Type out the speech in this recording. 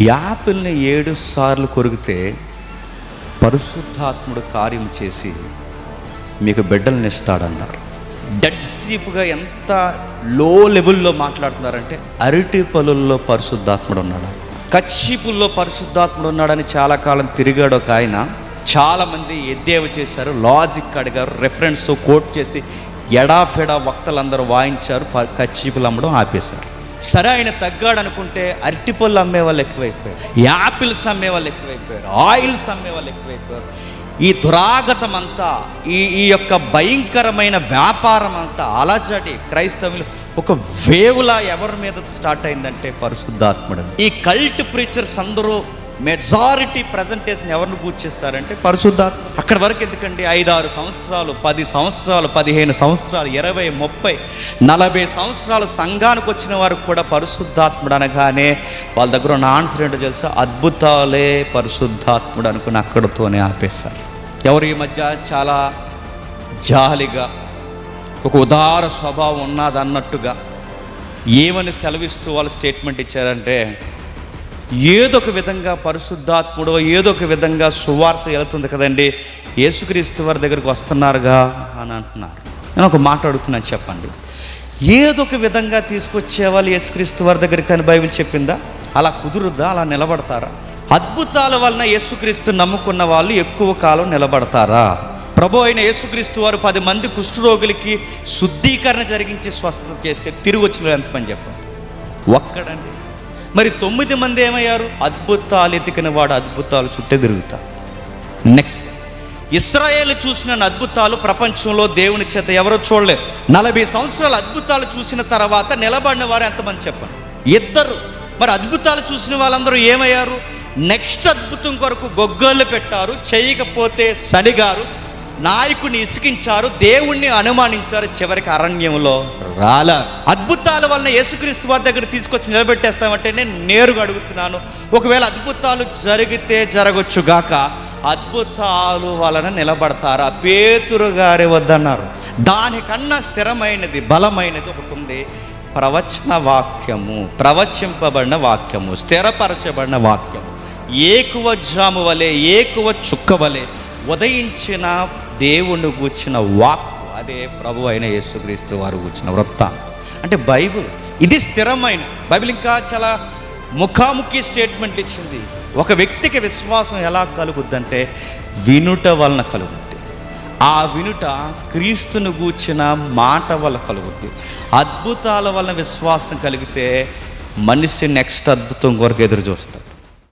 యాపిల్ని ఏడు సార్లు కొరికితే పరిశుద్ధాత్ముడు కార్యం చేసి మీకు బిడ్డల్ని ఇస్తాడన్నారు డెడ్ సీప్గా ఎంత లో లెవెల్లో మాట్లాడుతున్నారంటే అరటి పలుల్లో పరిశుద్ధాత్ముడు ఉన్నాడు. కచ్చిపుల్లో పరిశుద్ధాత్ముడు ఉన్నాడని చాలా కాలం తిరిగాడు ఒక ఆయన. చాలామంది ఎద్దేవ చేశారు? లాజిక్ అడిగారు రెఫరెన్స్ కోట్ చేసి ఎడాఫెడా వక్తలందరూ వాయించారు ప- కచ్చిపులు అమ్మడం ఆపేశారు. సరే ఆయన తగ్గాడు అనుకుంటే అరటిపళ్ళు అమ్మే వాళ్ళు ఎక్కువైపోయారు. యాపిల్స్ అమ్మే వాళ్ళు ఎక్కువైపోయారు. ఆయిల్స్ అమ్మే వాళ్ళు ఎక్కువైపోయారు. ఈ దురాగతం అంతా ఈ ఈ యొక్క భయంకరమైన వ్యాపారం అంతా అలజడి క్రైస్తవులు ఒక వేవులా ఎవరి మీద స్టార్ట్ అయిందంటే పరిశుద్ధాత్ముడు. ఈ కల్ట్ ప్రీచర్స్ అందరూ మెజారిటీ ప్రజెంటేషన్ ఎవరిని పూర్తిస్తారంటే పరిశుద్ధాత్మ. అక్కడ వరకు ఎందుకండి? ఐదారు సంవత్సరాలు పది సంవత్సరాలు పదిహేను సంవత్సరాలు ఇరవై ముప్పై నలభై సంవత్సరాలు సంఘానికి వచ్చిన వారికి కూడా పరిశుద్ధాత్ముడు అనగానే వాళ్ళ దగ్గర ఉన్న ఆన్సర్ ఏంటో తెలుసా? అద్భుతాలే పరిశుద్ధాత్ముడు అనుకుని అక్కడితోనే ఆపేశారు. ఎవరు ఈ మధ్య? చాలా జాలిగా ఒక ఉదార స్వభావం ఉన్నదన్నట్టుగా ఏమని సెలవిస్తూ వాళ్ళు స్టేట్మెంట్ ఇచ్చారంటే ఏదో ఒక విధంగా పరిశుద్ధాత్ముడు ఏదొక విధంగా సువార్త వెళుతుంది కదండి యేసుక్రీస్తు వారి దగ్గరికి వస్తున్నారుగా అని అంటున్నారు. నేను ఒక మాట అడుగుతున్నాను చెప్పండి. ఏదొక విధంగా తీసుకొచ్చే వాళ్ళు యేసుక్రీస్తు వారి దగ్గరికి అని బైబిల్ చెప్పిందా? అలా కుదురుద్దా? అలా నిలబడతారా? అద్భుతాల వలన యేసుక్రీస్తు నమ్ముకున్న వాళ్ళు ఎక్కువ కాలం నిలబడతారా? ప్రభు అయిన యేసుక్రీస్తు వారు పది మంది కుష్ఠరోగులకి శుద్ధీకరణ జరిగించి స్వస్థత చేస్తే తిరిగి వచ్చిన ఎంతమంది చెప్పండి? ఒక్కడండి. మరి తొమ్మిది మంది ఏమయ్యారు? అద్భుతాలు ఎతికిన వాడు అద్భుతాలు చుట్టే తిరుగుతారు నెక్స్ట్ ఇస్రాయేల్ చూసిన అద్భుతాలు ప్రపంచంలో దేవుని చేత ఎవరో చూడలేదు. నలభై సంవత్సరాల అద్భుతాలు చూసిన తర్వాత నిలబడిన వారు ఎంతమంది చెప్పండి? ఇద్దరు. మరి అద్భుతాలు చూసిన వాళ్ళందరూ ఏమయ్యారు? నెక్స్ట్ అద్భుతం కొరకు గొగ్గోళ్ళు పెట్టారు చేయకపోతే సడిగారు నాయకుని ఇసికించారు దేవుణ్ణి అనుమానించారు చివరికి అరణ్యంలో రాలా అద్భుతాల వలన యేసుక్రీస్తు వారి దగ్గర తీసుకొచ్చి నిలబెట్టేస్తామంటే నేను నేరుగా అడుగుతున్నాను. ఒకవేళ అద్భుతాలు జరిగితే జరగచ్చు గాక అద్భుతాలు వలన నిలబడతారా? పేతురు గారి వద్దన్నారు. దానికన్నా స్థిరమైనది బలమైనది ఒకటి ఉంది. ప్రవచన వాక్యము ప్రవచింపబడిన వాక్యము స్థిరపరచబడిన వాక్యము. ఏకువ జాము వలె ఏకువ చుక్క వలె ఉదయించిన దేవుణ్ణి కూర్చిన వాక్ అదే ప్రభు అయిన యేసుక్రీస్తు వారు కూర్చిన వృత్తాంతం. అంటే బైబిల్ ఇది స్థిరమైన బైబిల్ ఇంకా చాలా ముఖాముఖి స్టేట్మెంట్ ఇచ్చింది. ఒక వ్యక్తికి విశ్వాసం ఎలా కలుగుద్దంటే వినుట వలన కలుగుద్ది. ఆ వినుట క్రీస్తును గూర్చిన మాట వల్ల కలుగుద్ది. అద్భుతాల వలన విశ్వాసం కలిగితే మనిషి నెక్స్ట్ అద్భుతం కొరకు ఎదురు చూస్తాడు.